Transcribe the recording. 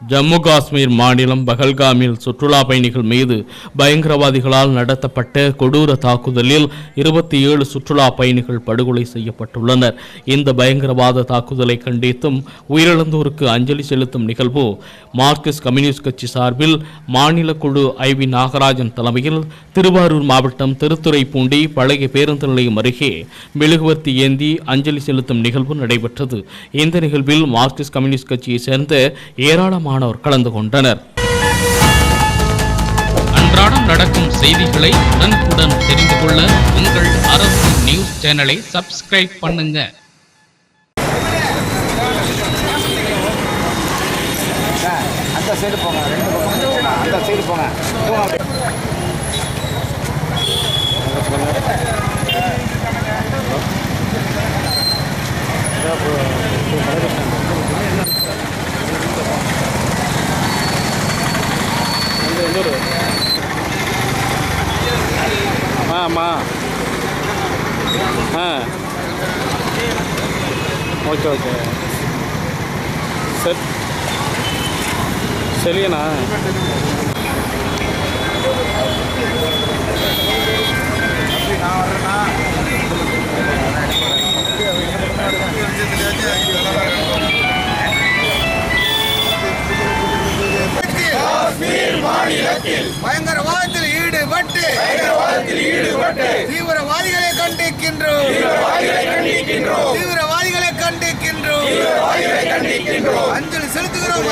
ஜம்மு காஷ்மீர் மாநிலம் பகல்காமில் சுற்றுலா பயணிகள் மீது பயங்கரவாதிகளால் நடத்தப்பட்ட கொடூர தாக்குதலில் இருபத்தி ஏழு சுற்றுலா பயணிகள் படுகொலை செய்யப்பட்டுள்ளனர். இந்த பயங்கரவாத தாக்குதலை கண்டித்தும் உயிரிழந்தோருக்கு அஞ்சலி செலுத்தும் நிகழ்வு மார்க்சிஸ்ட் கம்யூனிஸ்ட் கட்சி சார்பில் மாநில குழு ஐ வி நாகராஜன் தலைமையில் திருவாரூர் மாவட்டம் திருத்துறைப்பூண்டி பழைய பேருந்து நிலையம் அருகே மெழுகுவர்த்தி ஏந்தி அஞ்சலி செலுத்தும் நிகழ்வு நடைபெற்றது. இந்த நிகழ்வில் மார்க்சிஸ்ட் கம்யூனிஸ்ட் கட்சியை சேர்ந்த ஏராளமானோர் கலந்து கொண்டனர். அன்றாடம் நடக்கும் செய்திகளை உடனுக்குடன் தெரிந்து கொள்ள உங்கள் அரசு நியூஸ் சேனலை சப்ஸ்கிரைப் பண்ணுங்க. அந்த சைடு போங்க அந்த சைடு போங்க. போங்க ஆமா. ஆ. Okay okay. சரி சரிங்கண்ணா பயங்கரவாதத்தில் ஈடுபட்டு தீவிரவாதிகளை கண்டிக்கின்றோம். தீவிரவாதிகளை கண்டிக்கின்றோம். அஞ்சலி செலுத்துகிறோம்.